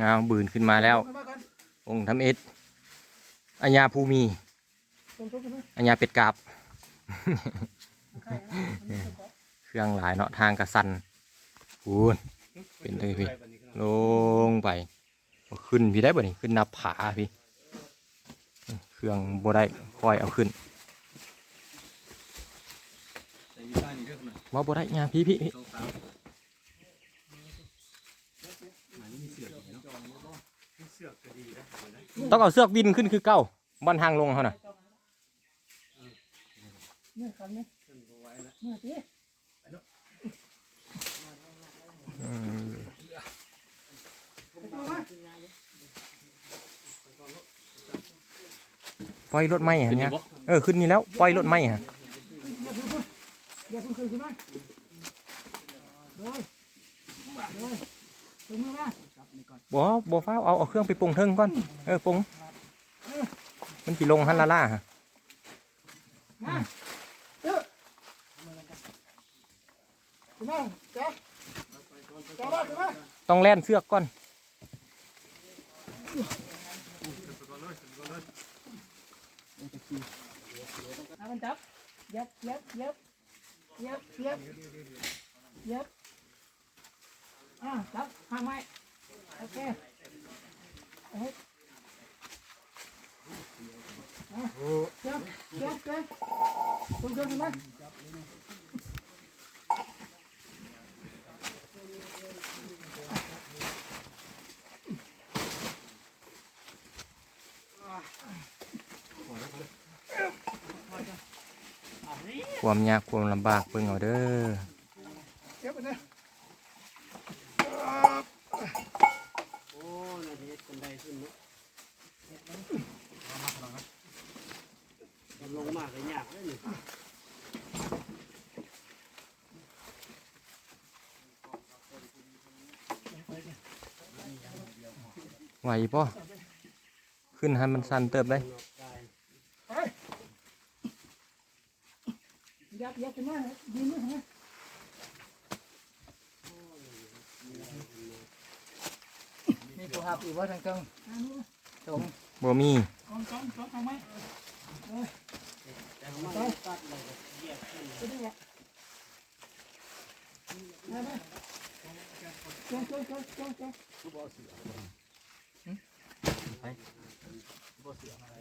งาบืนขึ้นมาแล้ว องค์ทำเอ็ดอัญญาภูมีตรงๆกันนะอัญญาเป็ดกาบ เครื่องหลายเนาะทางกระสันพูนเป็นเลยพี่ ลงไป ขึ้นพี่ได้บ่นี่ขึ้นนับผาพี่ เครื่องบ่ได้คอยเอาขึ้นว่าบ่ได้ยาพี่พี่ ต้องเอาเสือกวินขึ้นคือเก้าบอลทางลงเขาน่ะเนี่ยคันนี้เนี่ยสิอืมเอามาปล่อยรถไหมฮะเนี่ยเออขึ้นนี่แล้วปล่อยรถไหมฮะอย่าเพิ่งขึ้นขึ้นมาโดยโดยถึงมือมา บ่บ่ฟ้าวเอาเอาเครื่องไปปรุงเทิงก่อน เออปรุง มันสิลงฮันลาล่าฮะมาเออขึ้นมาจ้ะจ้ะมาขึ้นมาต้องแล่นเสือกก่อนเอามันจับเย็บเย็บเย็บเย็บเย็บเย็บอ่าจับทางไม้ โอเคเอาให้อะเย็บเย็บเย็บตรงๆขึ้นมความยากความลำบากเพิ่งเอาเด้อ เก็บไปเลย โอ้นาทีคนใดขึ้นเนาะมัน ลงมากเลยยากเลยนี่ไหวป่ะขึ้นให้มันสั่นเติบได้นอกกายไปยับยับขึ้นมายืนมือฮะมีตัวหับอีกว่าทางกลางตรงบ่มีกองกองกองทางไม้ แต่มันตัดเลยเหยียบขึ้น ไปได้ละมา ไป